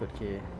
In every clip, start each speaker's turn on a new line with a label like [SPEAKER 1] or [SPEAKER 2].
[SPEAKER 1] ก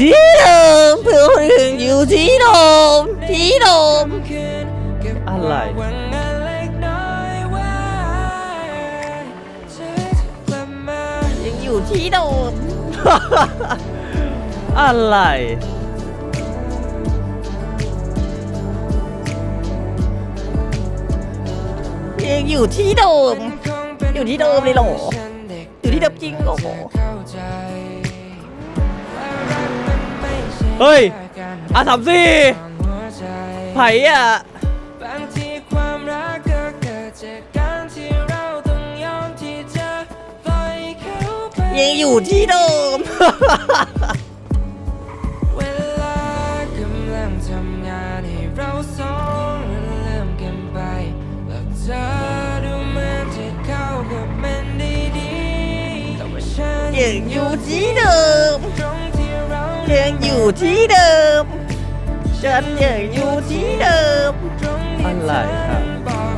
[SPEAKER 2] ที่เดิมเพื่
[SPEAKER 1] อนยังอยู่ที่เดิมที่เดิมอะไร ยังอยู่ที่เดิม อะไร ยังอยู่ที่เดิม อยู่ที่เดิมเลยเหรอ อยู่ที่เดิมจริงเหรอ เฮ้ยอาสามสี่ไผ่อะ
[SPEAKER 2] บางทีความรักก็เกิดจากการที่เราต้องยอมที่จะปล่อยเขาไป
[SPEAKER 1] ยังอยู่ที่เดิม
[SPEAKER 2] ที่เดิม ฉัน
[SPEAKER 1] ยังอยู่ที่เดิม
[SPEAKER 2] ตรงที่
[SPEAKER 1] อะไรครับ
[SPEAKER 2] เธอบอก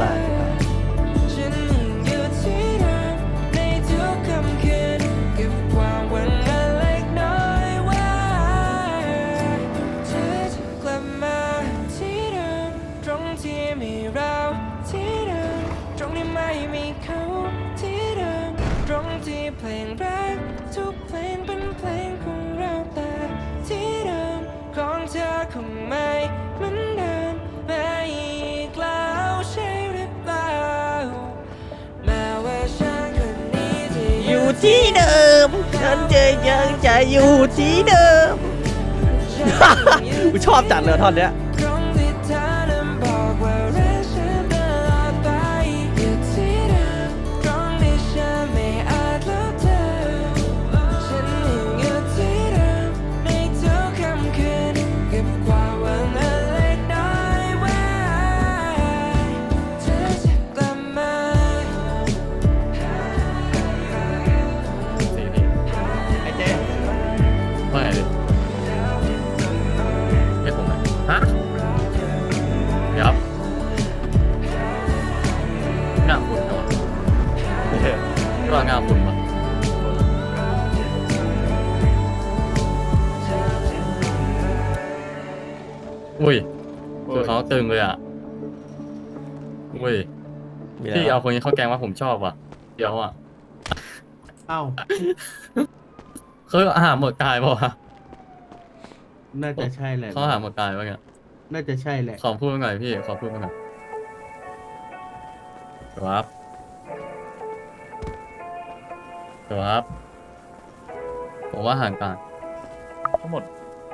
[SPEAKER 2] ว่า ฉันจะ
[SPEAKER 1] ยังจะอยู่ที่เดิม กูชอบจัดเลยท่อนเนี้ย
[SPEAKER 2] อุ้ยคือเขา
[SPEAKER 3] ตึงเลยอะ อุ้ย
[SPEAKER 1] มีอะไร
[SPEAKER 3] พี่
[SPEAKER 1] วะ
[SPEAKER 3] เอาคนนี้เข้าแกงว่าผมชอบว่ะ เดี๋ยวอะ
[SPEAKER 4] เอ้า
[SPEAKER 3] เขาอาหารหมดกายป่าวะ
[SPEAKER 4] น่าจะใช่แหละ
[SPEAKER 3] เขาอาหารหมดกายป่ะเนี่ย
[SPEAKER 4] น่าจะใช่แหละ
[SPEAKER 3] ขอพูดหน่อยพี่ ขอพูดหน่อยครับครับผมว่าห่างกัน
[SPEAKER 5] ทั้งหมด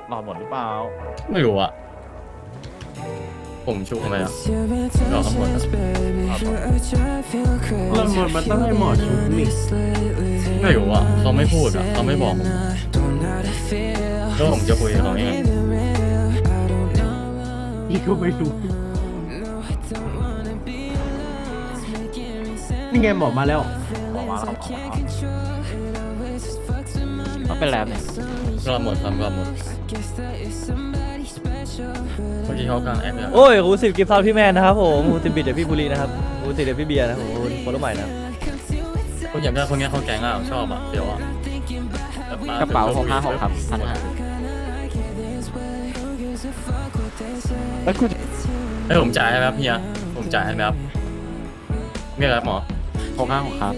[SPEAKER 5] หลอดหมดหรือเปล่า
[SPEAKER 3] ไม่รู้อะ ผมชุกทำไมอะ
[SPEAKER 2] เรา
[SPEAKER 3] ทั้งหมดอะ
[SPEAKER 4] เริ่มหมดมันต้องให้หมอชุบนี่
[SPEAKER 3] ไม่รู้อะเขาไม่พูดอะเขาไม่บอกผมแล้วผมจะคุยกับเขายังไง
[SPEAKER 4] พี่ก็ไม่รู้นี่ไงหมอมาแล้ว
[SPEAKER 5] ออกมาแล้วออกมาแล้ว
[SPEAKER 1] เขาเป็นแรปเนี่ย
[SPEAKER 3] กลับหมดทำกลับหมด เมื่อกี้เขากลางแอปเลยอะ
[SPEAKER 1] โอ้ยคูสิบกิฟต์ซาวพี่แมนนะครับผมคูสิบบิดเดี๋ยวพี่บุรีนะครับคูสิบเดี๋ยวพี่เบียร์นะครับผมโฟล์ใหม่นะ
[SPEAKER 3] ผมอยากได้คนนี้เขาแกงอะชอบอะเดี๋ยวอะแบบม
[SPEAKER 6] กระเป๋าหกห้าหกครับพันห้า
[SPEAKER 1] แล้วคุณ
[SPEAKER 7] ให้ผมจ่ายให้ไหมครับเฮียผมจ่ายให้ไหมครับเรียกอะไรครับหมอ
[SPEAKER 6] หกห้าหกครับ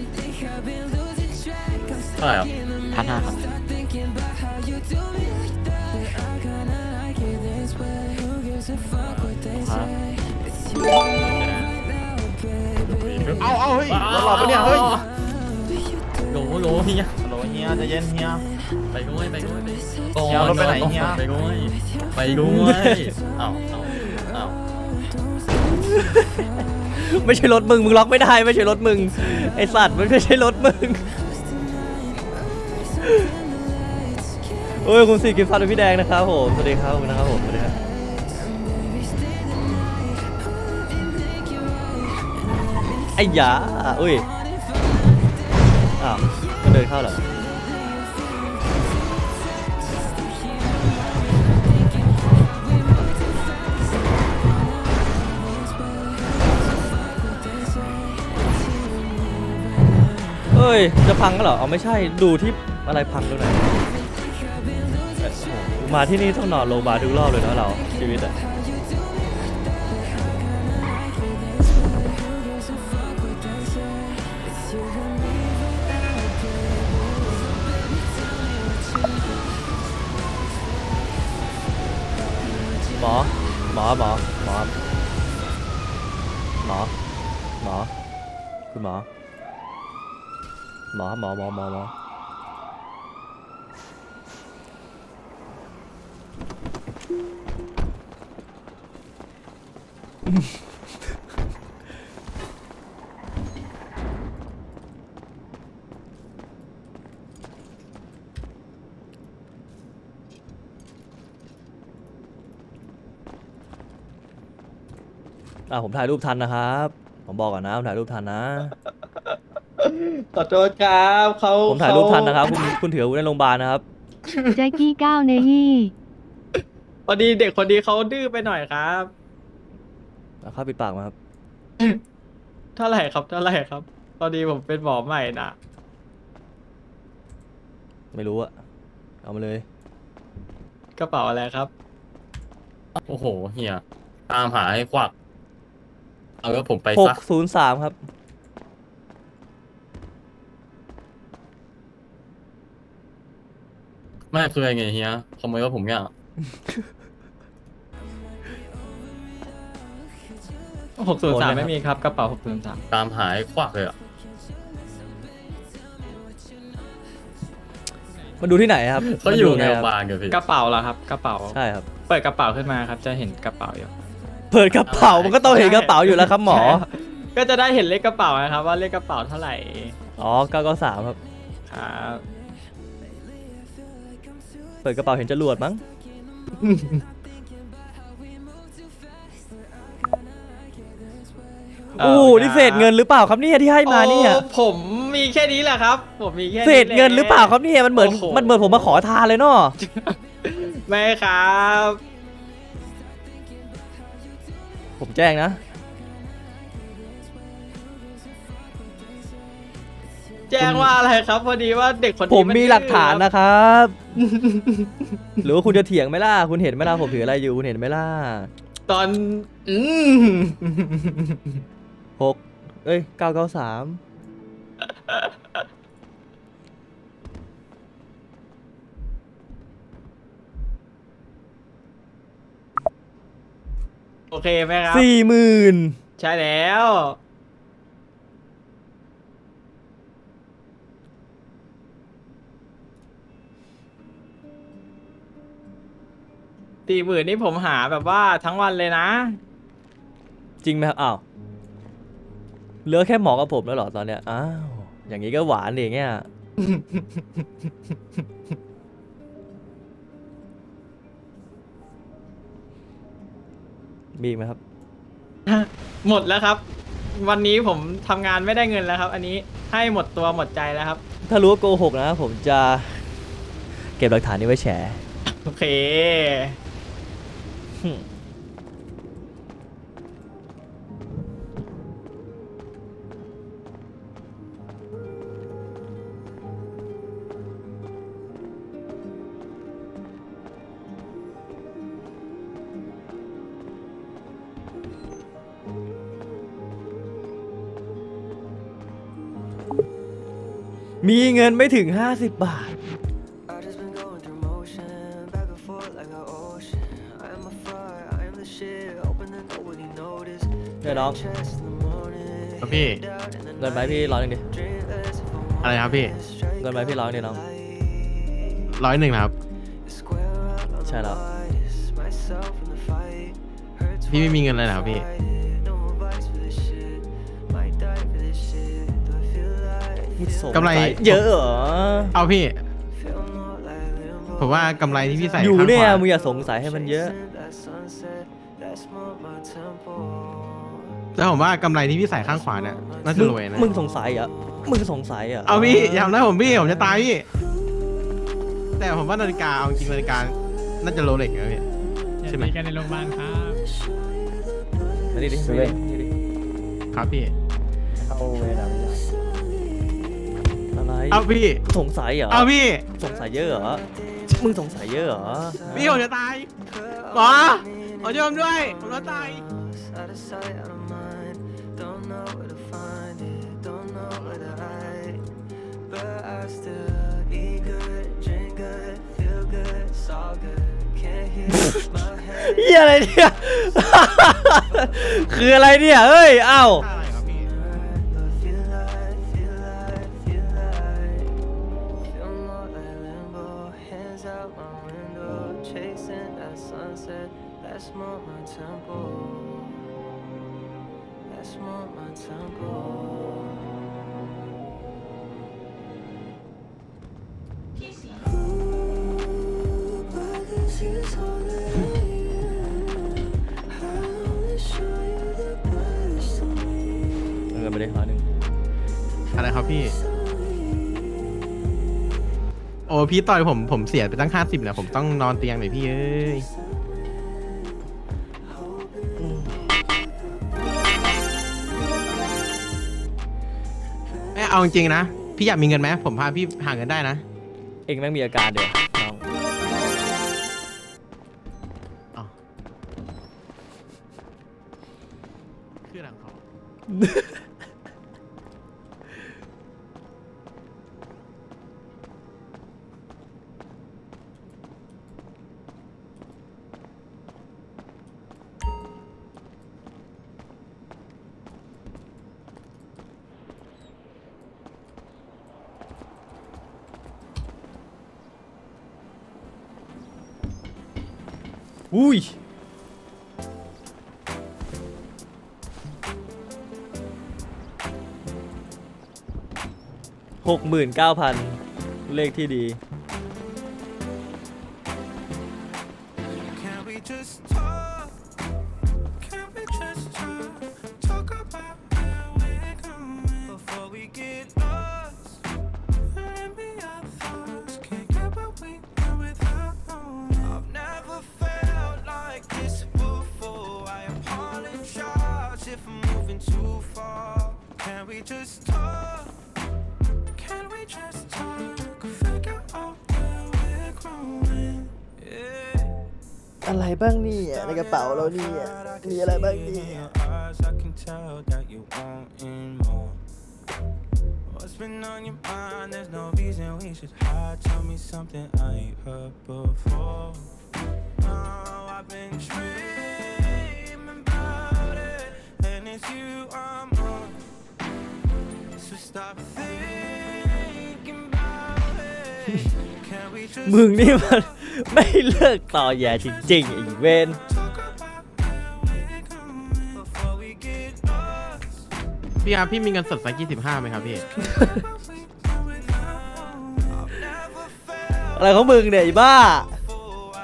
[SPEAKER 7] เท่าไหร่ครับ
[SPEAKER 6] พันห้าครับ
[SPEAKER 8] เอาเอาเฮ้ยตลอดปะเนี่ยเฮ้ย
[SPEAKER 7] โหลโหลเฮีย
[SPEAKER 8] ฮัลโหลเฮียใจเย็นเฮีย
[SPEAKER 7] ไปก้อยไปก้อยไป
[SPEAKER 8] เฮียเอารถไปไหนเฮีย
[SPEAKER 7] ไปก้อยไปก้อยเอ้าเอ้าเอ้า
[SPEAKER 9] ไม่ใช่รถมึงมึงล็อกไม่ได้ไม่ใช่รถมึงไอสัตว์มันไม่ใช่รถมึงโอ้ยคุณสี่กิฟต์ฟันเป็นพี่แดงนะครับผมสวัสดีครับขอบคุณนะครับผมสวัสดีครับ ไอ้หยาอุ้ย อ้าวก็เดินเข้าเหรอเอ้ย จะพังก็เหรอเอาไม่ใช่ ดูที่อะไรพังตรงไหนโอ้โหมาที่นี่ต้องนอนโรงพยาบาลทุกรอบเลยนะเราชีวิตอะ หมอหมอหมอหมอห อคุณหมอหมอหมอหมอหมอหมออะผมถ่ายรูปทันนะครับ ผมบอกก่อนนะผมถ่ายรูปทันนะ
[SPEAKER 10] ขอโทษครับเขา
[SPEAKER 9] ผมถ่ายรูปทันนะครับ คุณคุณถืออาวุธในโรงพยาบาลนะครับ
[SPEAKER 11] แจ็คกี้ก้าวเนยี่
[SPEAKER 10] พอดีเด็กคนนี้เขาดื้อไปหน่อยครับ
[SPEAKER 9] เอาข้าวปิดปากมาครับ
[SPEAKER 10] เท่าไหร่ครับเท่าไหร่ครับพอดีผมเป็นหมอใหม่นะ
[SPEAKER 9] ไม่รู้อะเอามาเลย
[SPEAKER 10] กระเป๋าอะไรครับ
[SPEAKER 7] โอ้โหเฮียตามหาให้ควัก เอาแล้วผมไป
[SPEAKER 9] ห
[SPEAKER 7] ซะ
[SPEAKER 9] กศูนย์สามครับ
[SPEAKER 7] ไม่คือไงเฮียขโมยว่าผมเนี่ย
[SPEAKER 10] หกศูนย์สาม
[SPEAKER 9] โอนไหมครับ
[SPEAKER 10] ไม่มีครับกระเป๋าหกศูนย์สาม
[SPEAKER 7] ตามหาให้ควักเลยอะ
[SPEAKER 9] มันดูที่ไหนครับ
[SPEAKER 7] เขาอยู่
[SPEAKER 9] มั
[SPEAKER 7] ใน
[SPEAKER 9] ดู
[SPEAKER 7] โรงพ
[SPEAKER 9] ไง
[SPEAKER 7] ยาบาลกันพี่
[SPEAKER 10] กระเป๋าเหรอครับ กระเป๋า
[SPEAKER 9] ใช่ครับ
[SPEAKER 10] เปิดกระเป๋าขึ้นมาครับ จะเห็นกระเป๋าอยู่
[SPEAKER 9] เปิดกระเป๋ามันก็ต้องเห็นกระเป๋าอยู่แล้วครับหมอ
[SPEAKER 10] ใช่ครับก็จะได้เห็นเลขกระเป๋านะครับ ว่าเลขกระเป๋าเท่าไหร่
[SPEAKER 9] อ๋อเก้าเก้าสามครับ
[SPEAKER 10] ครับ
[SPEAKER 9] เปิดกระเป๋าเห็นจรวดมั้ง โอ้โหนี่เศษเงินหรือเปล่าครับเนี่ยที่ให้มาเนี่ย
[SPEAKER 10] โอ้ผมมีแค่นี้แหละครับ ผมมีแค่
[SPEAKER 9] เศษเงินหรือเปล่าครับเนี่ยมันเหมือน
[SPEAKER 10] โอ้โห
[SPEAKER 9] มันเหมือนผมมาขอทานเลยเนาะ
[SPEAKER 10] ไม่ครับ
[SPEAKER 9] ผมแจ้งนะ
[SPEAKER 10] แจ้งว่าอะไรครับ พอดีว่าเด็กคนนี้
[SPEAKER 9] ผมมีหลักฐาน
[SPEAKER 10] ดื้อ
[SPEAKER 9] นะครับ หรือว่าคุณจะเถียงไหมล่ะ คุณเห็นไหมล่ะผมถืออะไรอยู่คุณเห็นไหมล่ะ
[SPEAKER 10] ตอน อืม
[SPEAKER 9] หกเอ้ยเก้าเก้าสาม
[SPEAKER 10] โอเคไหมครับ
[SPEAKER 9] สี่หมื่น
[SPEAKER 10] ใช่แล้ว ตีหมื่นนี่ผมหาแบบว่าทั้งวันเลยนะ
[SPEAKER 9] จริงไหมครับอ้าวเหลือแค่หมอกับผมแล้วเหรอตอนเนี้ยอ้าวอย่างนี้ก็หวานดิอย่างเงี้ย มีอีกไหมครับ
[SPEAKER 10] หมดแล้วครับ วันนี้ผมทำงานไม่ได้เงินแล้วครับ อันนี้ให้หมดตัวหมดใจแล้วครับ
[SPEAKER 9] ถ้ารู้ว่าโกหกนะ ผมจะเก็บหลักฐานนี้ไว้แฉ
[SPEAKER 10] โอเค
[SPEAKER 9] ผ มีเงินไม่ถึง 50 บาท
[SPEAKER 1] I just been going through motion, back and forth like an ocean. I am a fire, I am the shit, hoping that nobody noticed.
[SPEAKER 9] เนี่ยน้อง
[SPEAKER 1] Chest in the morning,
[SPEAKER 7] ครับพี่
[SPEAKER 1] out in the
[SPEAKER 9] เงินไหมพี่ร้อยหนึงดิ
[SPEAKER 1] dream less if I
[SPEAKER 7] อะไรครับพี่
[SPEAKER 9] เงินไหมพี่ร้อยหนึงดิน้อง
[SPEAKER 7] ร้อยหนึ่งนะครับ
[SPEAKER 1] square up on
[SPEAKER 9] Shut
[SPEAKER 1] the
[SPEAKER 9] up.
[SPEAKER 1] wires, myself in the fight. Hurts
[SPEAKER 7] พี่ไม่มีเงินเลยเหรอครับพี่
[SPEAKER 1] like
[SPEAKER 9] สง
[SPEAKER 7] กำไร
[SPEAKER 9] สัยเยอะเหรอ
[SPEAKER 7] เอาพี่
[SPEAKER 1] feel more like limbo?
[SPEAKER 7] ผมว่ากำไรที่พี่ใส่
[SPEAKER 9] อยู่
[SPEAKER 7] ข้างข
[SPEAKER 9] เนี่ยวามึงอย่าสงสัยให้มันเยอะ
[SPEAKER 1] That sunset, that smoke my temple.
[SPEAKER 7] แล้วผมว่ากำไรที่พี่ใส่ข้างขวาเนี่ยน่าจะ
[SPEAKER 9] มึง
[SPEAKER 7] รวยนะ
[SPEAKER 9] มึงสงสัยเหรอะมึงสงสัยเหรอะ
[SPEAKER 7] เอาพี่อย่าทำนะผมพี่ผมจะตายพี่แต่ผมว่านาฬิกาเอาจริงนาฬิกาน่าจะโรเล็กนะพี่ ใช่ไหม
[SPEAKER 10] เจอกันในโรงพยาบาลครับ
[SPEAKER 9] มาดิดิ
[SPEAKER 8] เว้ย
[SPEAKER 9] มาดิดิ
[SPEAKER 7] ครับพี่
[SPEAKER 8] เข้าเวรอะ
[SPEAKER 9] อะไร
[SPEAKER 7] เอาพี่
[SPEAKER 9] สงสัยเหรอ
[SPEAKER 7] เอาพี่
[SPEAKER 9] สงสัยเยอะเหรอมึงสงสัยเยอะเหรอ
[SPEAKER 7] พี่ผมจะตายหมอหมอช่วยผมด้วยผมจะตาย
[SPEAKER 1] Out of sight, out of mind. Don't know where to find it. Don't know where to hide. But I still eat good, drink good, feel good, it's all good. Can't hear my head.
[SPEAKER 9] เฮียอะไรเนี่ย คืออะไรเนี่ยเฮ้ย เอ้า
[SPEAKER 7] ครับพี่ โอ้พี่ต่อยผมผมเสียไปตั้งห้าสิบเนี่ยผมต้องนอนเตียงหน่อยพี่เอ้ยแม่เอาจริงๆนะ พี่อยากมีเงินไหมผมพาพี่หาเงินได้นะ
[SPEAKER 9] เองแม่งมีอาการเดี๋ยว อุ้ยหกหมื่นเก้าพันเลขที่ดี อะไรบ้างนี่ในกระเป๋าเรานี่มีอะไรบ้างนี่มึงนี่มัน ไม่เลิกต่อแย่จริงๆไอีเวน
[SPEAKER 1] talk about where we're going before we get lost?
[SPEAKER 7] พี่ครับพี่มีเงินสดสักยี่สิบห้าไหมครับพี่
[SPEAKER 9] อะไรของมึงเนี่ยไอ้บ้า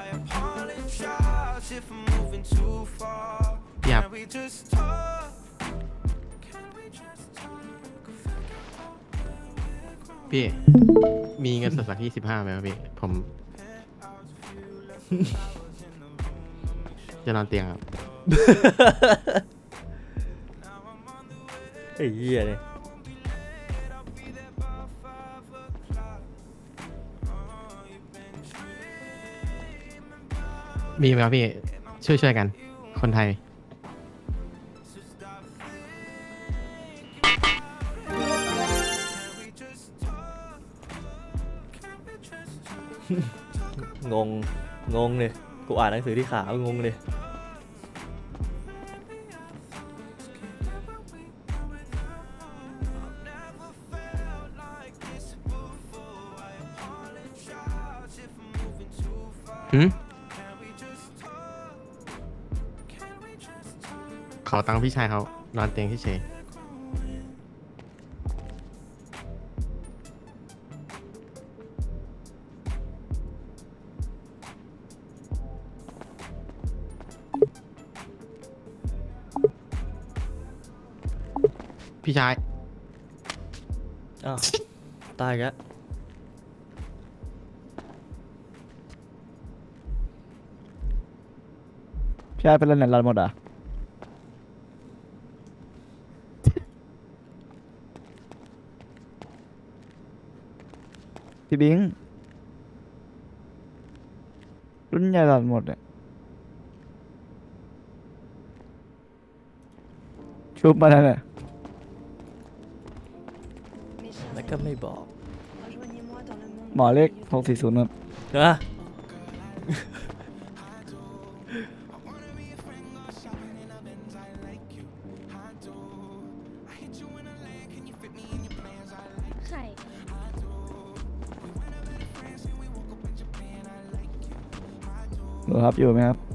[SPEAKER 1] I apologize if I'm moving too far.
[SPEAKER 7] Yep.
[SPEAKER 1] Can we just talk? Can we just talk?
[SPEAKER 7] พี่ มีเงินสดสักยี่สิบห้าไหมครับพี่ผม จะนอนเตียงครับ
[SPEAKER 9] ไอ้เหี้ยเนี่ย
[SPEAKER 7] มีไหมครับพี่ ช่วยช่วยๆกัน คนไทย
[SPEAKER 9] งงเลยกูอ่านหนังสือที่ขาวงงเลย
[SPEAKER 7] หืมขอตังค์พี่ชายเขานอนเตียงเฉยๆ พี่ชาย
[SPEAKER 9] อ้าว ตายอีกแล้ว
[SPEAKER 12] พี่ไอ้เป็นเล่นไหนเราหมดอะพี่บิงรุ่นใหญ่เราหมดอะชุบมาแล้วเนี่ย
[SPEAKER 9] ก็ไม่บอก
[SPEAKER 12] หมอเลขหกสี่ศูนย์ครับ
[SPEAKER 9] นะ
[SPEAKER 11] ไข่
[SPEAKER 12] หรอครับอยู่ไหมครับ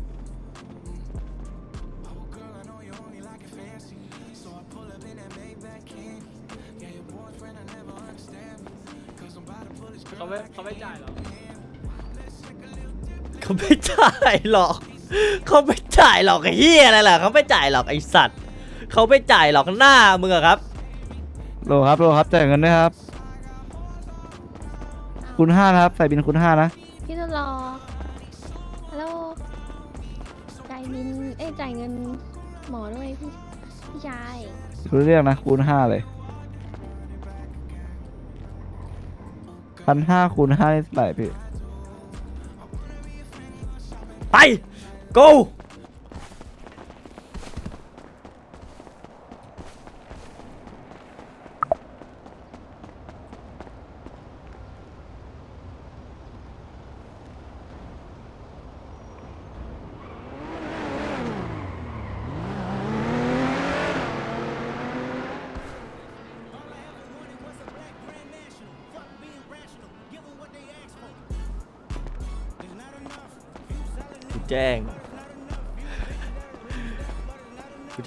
[SPEAKER 13] หรอ
[SPEAKER 9] ก เขาไม่จ่ายหรอกไอ้เฮียอะไรล่ะเขาไม่จ่ายหรอกไอ้สัตว์เขาไม่จ่ายหรอกหน้ามึงอะครับ
[SPEAKER 12] โลครับโลครับจ่ายเงินด้วยครับ คุณห้านะครับใส่บินคุณห้านะ
[SPEAKER 11] พี่ทดลองฮัลโหลจ่ายบินเอ้ยจ่ายเงินหมอด้วยพี่พี่ชาย
[SPEAKER 12] รู้เรื่องนะคูณห้าเลยพันห้าคูณห้านี่เท่าไหร่พี่
[SPEAKER 9] ไป go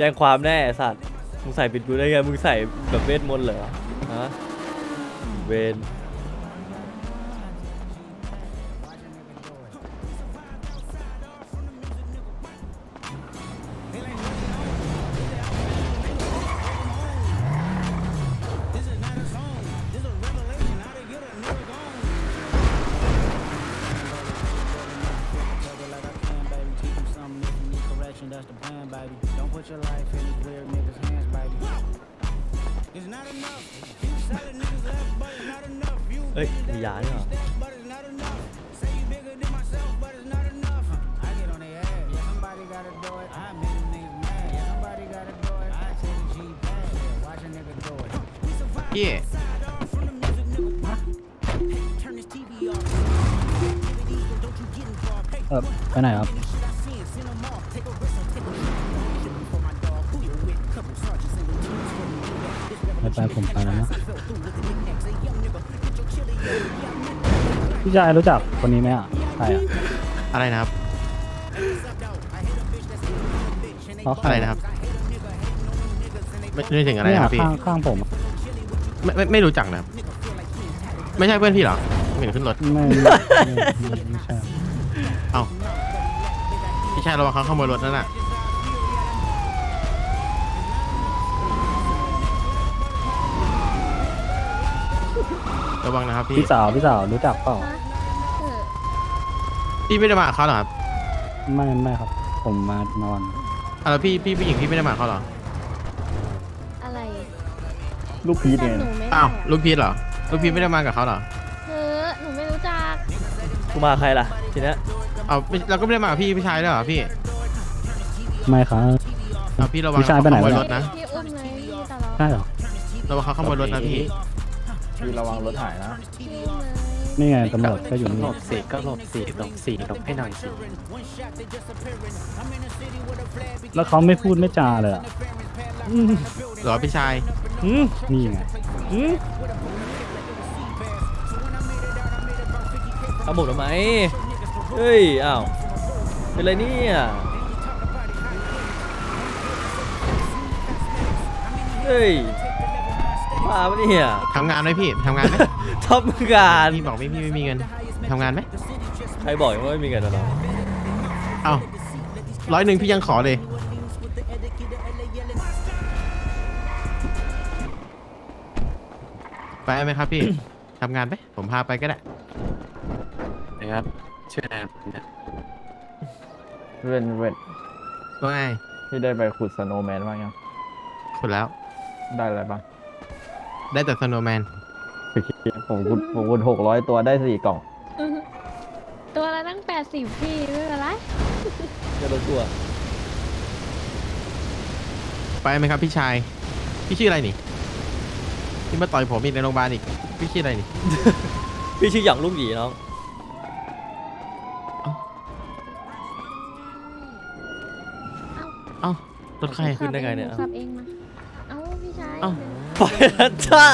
[SPEAKER 9] แจ้งความแน่ไอ้สัตว์มึงใส่ปิดกูได้ไงมึงใส่แบบเวทมนต์เหรอฮะเวน
[SPEAKER 7] พี่
[SPEAKER 12] ชายรู้จักคนนี้ไหมอะใครอะ
[SPEAKER 7] อะไรนะครับ
[SPEAKER 12] เขาใค
[SPEAKER 7] อะไรนะครับ ไม่ไม่ถึงอะไร
[SPEAKER 12] เนี่ย
[SPEAKER 7] นะครับพี่
[SPEAKER 12] ข้างข้างผม
[SPEAKER 7] ไม่ไม่ไม่รู้จักนะครับ ไม่ใช่เพื่อนพี่เหรอไม่เห็นขึ้นรถ
[SPEAKER 12] ไม่ไม่ไม่ไม่ใช่
[SPEAKER 7] เอ้าพี่ชายระวังเขาขโมยรถนั่นน่ะ ระวังนะครับพี่
[SPEAKER 12] พี่สาวพี่สาวรู้จักเปล่า
[SPEAKER 11] ฮะเออ
[SPEAKER 7] พี่ไม่ได้มากับเขาเหรอครับ
[SPEAKER 12] ไม่ไม่ครับ ผมมานอน
[SPEAKER 7] อะแล้วพี่พี่ผู้หญิงพี่ไม่ได้มากับเขาเหรอ
[SPEAKER 11] อะไร
[SPEAKER 12] ลูกพีช
[SPEAKER 11] แต่
[SPEAKER 12] เนี่ย
[SPEAKER 11] หนูไม่
[SPEAKER 7] อ้าว
[SPEAKER 11] ได้
[SPEAKER 7] ลูกพีทเหรอลูกพีทไม่ได้มากับเขาเหรอ
[SPEAKER 11] เออหนูไม่รู้จัก
[SPEAKER 9] กูมาใครล่ะทีเนี้ย
[SPEAKER 7] เอาไม่เราก็ไม่ได้มากับพี่พี่ชายด้วยเหรอพี่
[SPEAKER 12] ไม่ครับ
[SPEAKER 7] เอาพี่ระวัง
[SPEAKER 12] พี่ชาย
[SPEAKER 7] เขา
[SPEAKER 12] ไปไหน
[SPEAKER 7] ขโมยวะรถนะ
[SPEAKER 11] พี่อุ้มเลยพี่ตลอด
[SPEAKER 12] ใช่เหรอ
[SPEAKER 7] ระวังเขาขโมยรถนะพี่
[SPEAKER 12] พี่ระวังรถหายนะ
[SPEAKER 11] พี่อุ้มเลย
[SPEAKER 8] นี่ไงตำรวจก็อยู่นี่
[SPEAKER 6] หลบสิก็หลบสิหลบสิหลบให้หน่อยสิ
[SPEAKER 8] แล้วเขาไม่พูดไม่จาเลยอะ
[SPEAKER 7] เหรอพี่ชาย
[SPEAKER 9] อืม
[SPEAKER 8] นี่ไง
[SPEAKER 9] อืมเอาหมดทำไมเฮ้ย อ้าว เป็นไรเนี่ยเฮ้ย มาปะเนี่ย
[SPEAKER 7] ทำงานไหมพี่ทำงานไหม
[SPEAKER 9] ทำงาน
[SPEAKER 7] พี่บอกไม่พี่ไม่มีเงินทำงานไหม
[SPEAKER 9] ใครบอกว่าไม่มีเงินนะเนาะ
[SPEAKER 7] เอ้าร้อยหนึ่งพี่ยังขอเลย ไปไหมครับพี่ ทำงานไหมผมพาไปก็ได้
[SPEAKER 6] นะครับช่วยแอนเนี่ย
[SPEAKER 8] เว้นเว้น
[SPEAKER 7] ว่าไง
[SPEAKER 8] ที่ได้ไปขุดสโนว์แมนบ้างยัง
[SPEAKER 7] คุณแล้ว
[SPEAKER 8] ได้อะไรบ้าง
[SPEAKER 7] ได้แต่สโนว์แมน
[SPEAKER 8] ผมขุดผมขุดหกร้อยตัวได้สี่กล่อง
[SPEAKER 11] ตัวละตั้งแปดสิบพี่ไม่เป็นไร
[SPEAKER 9] อย่าโดนตัว
[SPEAKER 7] ไปไหมครับพี่ชาย พี่ชื่ออะไรนี่ที่มาต่อยผมอีกในโรงพยาบาลอีก พี่ชื่ออะไรนี่
[SPEAKER 9] พี่ชื่อหยางลูกหยีน้อง
[SPEAKER 7] เอ้ารถใคร
[SPEAKER 9] ขึ้นได้ไงเนี่ย
[SPEAKER 11] ขับเองมา เอ้าพี่ชาย
[SPEAKER 7] เอ้า
[SPEAKER 9] ไปแล้วจ้า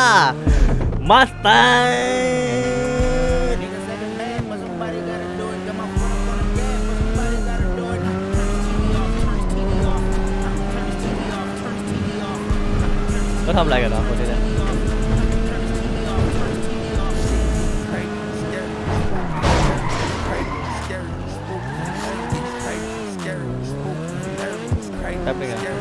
[SPEAKER 9] มาสเตอร์ก็ทำอะไรกันเนาะคนนี้เนี่ยแป๊บนึงอะ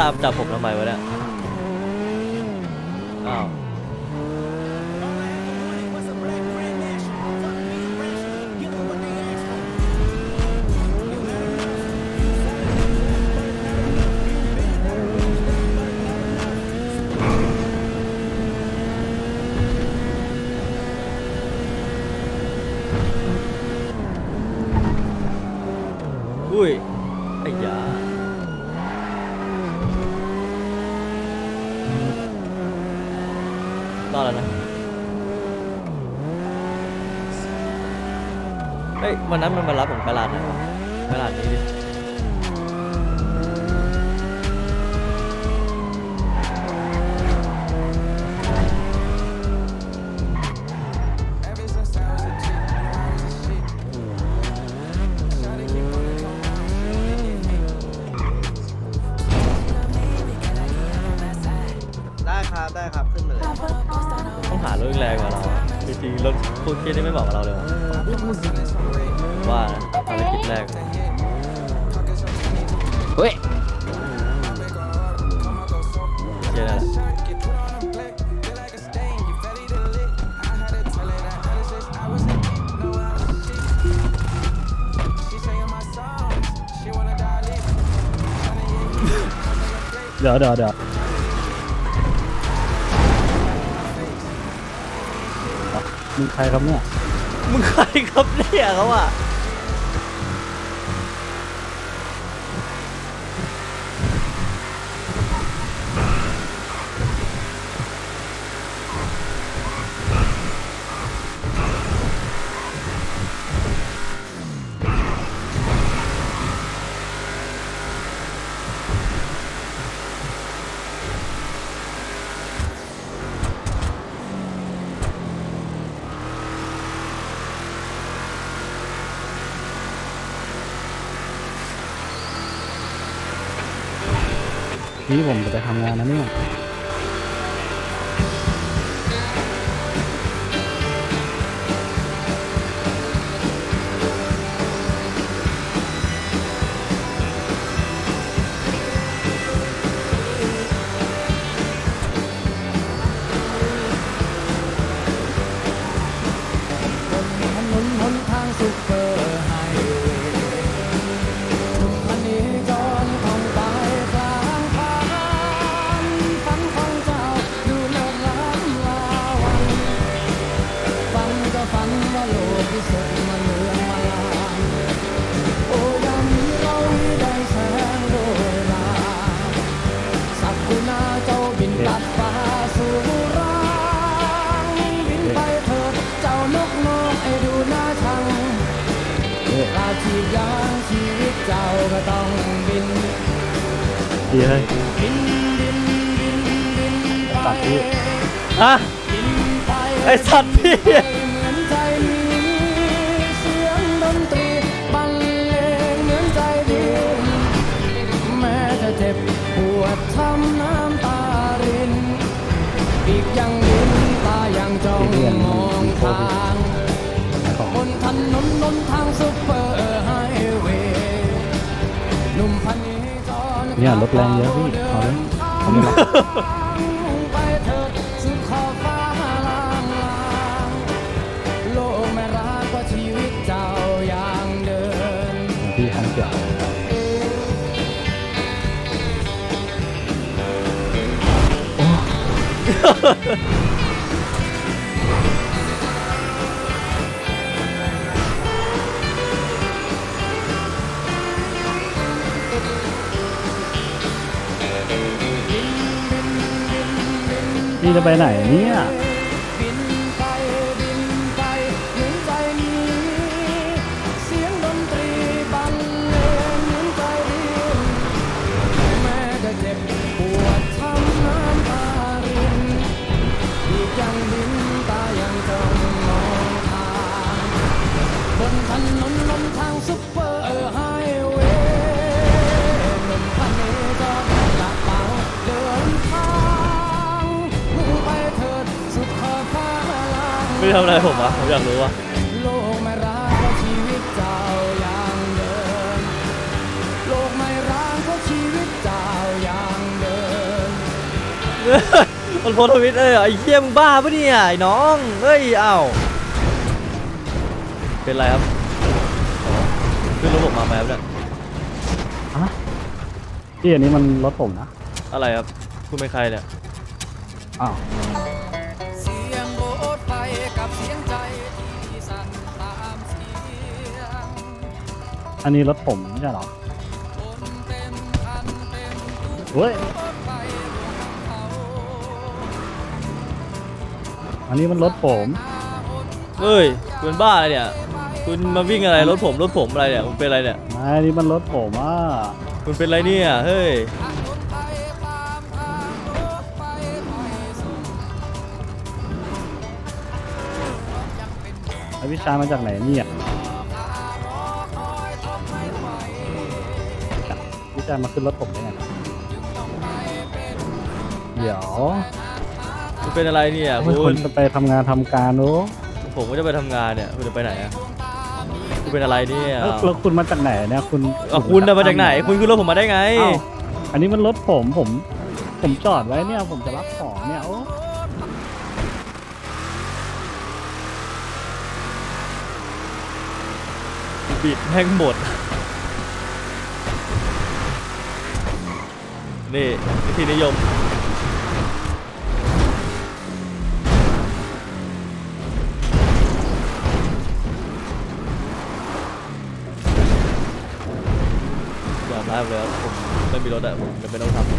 [SPEAKER 9] ตามจับผมทำไมวะเนี่ย รอดแล้วนะเฮ้ยวันนั้นมันมารับผมไปร้าดนะไปร้าดนี้ดิ
[SPEAKER 14] ได้ เดี๋
[SPEAKER 8] ยวเดี๋ยวเดี๋ยวมึงใครครับเนี่ย
[SPEAKER 9] มึงใครครับเนี่ยเขาอะ
[SPEAKER 8] ผมจะไปทำงานนะเนี่ย จ้าก็ต้องบิน
[SPEAKER 14] ดีเลยตัดพี่
[SPEAKER 9] อะไอสัตว์พี่
[SPEAKER 8] เหมือนใจมีเสียงดนตรีบรรเลงเหมือนใจดีแม้จะเจ็บปวดช้ำน้ำตาริน อีกยังลิ้นตายังจ้องมองทางบนถนนนนทางซุปเปอร์ไฮ เนี่
[SPEAKER 14] ยรถแรงเยอะพี่เอาเลยเอาเลย
[SPEAKER 8] ไปเถิดสุดขอบฟ้าลางลางโลกไม่รักกว่าชีวิตเจ้าอย่างเดิน
[SPEAKER 14] พี่ทำเกี่ยวพี่ จะไปไหนเนี่ย
[SPEAKER 8] ทำ
[SPEAKER 9] อะไรผมวะผมอยากรู้วะ
[SPEAKER 8] โลกไม่รักเพราะชีวิตเจ้าอย่างเดิม โลกไม่รักเพราะชีวิตเจ้าอย่างเดิม
[SPEAKER 9] มันโพสต์ทวิตเอ้ยไอ้เหี้ยมึงบ้าปะเนี่ยไอ้น้องเฮ้ยเอ้าเป็นไรครับอ๋อขึ้นรถผมมาไหมครับเนี่ย
[SPEAKER 14] พี่อันนี้มันรถผมนะ
[SPEAKER 9] อะไรครับคุณเป็นใครเนี่ย
[SPEAKER 14] อ้าว อันนี้รถผมไม่ใช่เหรอ
[SPEAKER 8] คนเต็มคันเต็มตู้
[SPEAKER 14] เฮ้ย
[SPEAKER 8] รถไฟบนเขา
[SPEAKER 14] อันนี้มันรถผม
[SPEAKER 9] เฮ้ยคุณเป็นบ้าอะไรเนี่ย คุณมาวิ่งอะไรรถผมรถผมอะไรเนี่ยคุณเป็นอะไรเนี่ย
[SPEAKER 14] ไม่อันนี้มันรถผมอะ
[SPEAKER 9] คุณเป็นอะไรเนี่ยเฮ้ย
[SPEAKER 14] แล้วพี่ชายมาจากไหนเนี่ย พี่ชายมาขึ้นรถผมได้ไงเดี๋ยว
[SPEAKER 9] คุณเป็นอะไรเนี่ย
[SPEAKER 14] ไม่
[SPEAKER 9] คุ
[SPEAKER 14] ควร
[SPEAKER 9] ณ
[SPEAKER 14] จะไปทำงานทำการโอ้
[SPEAKER 9] ผมก็จะไปทำงานเนี่ย คุณจะไปไหนอะคุณเป็นอะไรเนี่ย
[SPEAKER 14] แล้วแล้วคุณมาจากไหนเนี่ยคุณ
[SPEAKER 9] เอาคุณน่ะมาจากไหน คุณขึ้นรถผมมาได้ไง
[SPEAKER 14] เอ้าอันนี้มันรถผมผม ผมจอดไว้เนี่ย ผมจะรับของเนี่ยโอ้
[SPEAKER 9] บิดแม่งหมด นี่วิธีนิยมยอมรับเลยครับผมไม่มีรถอะผมจะไม่ต้องทำ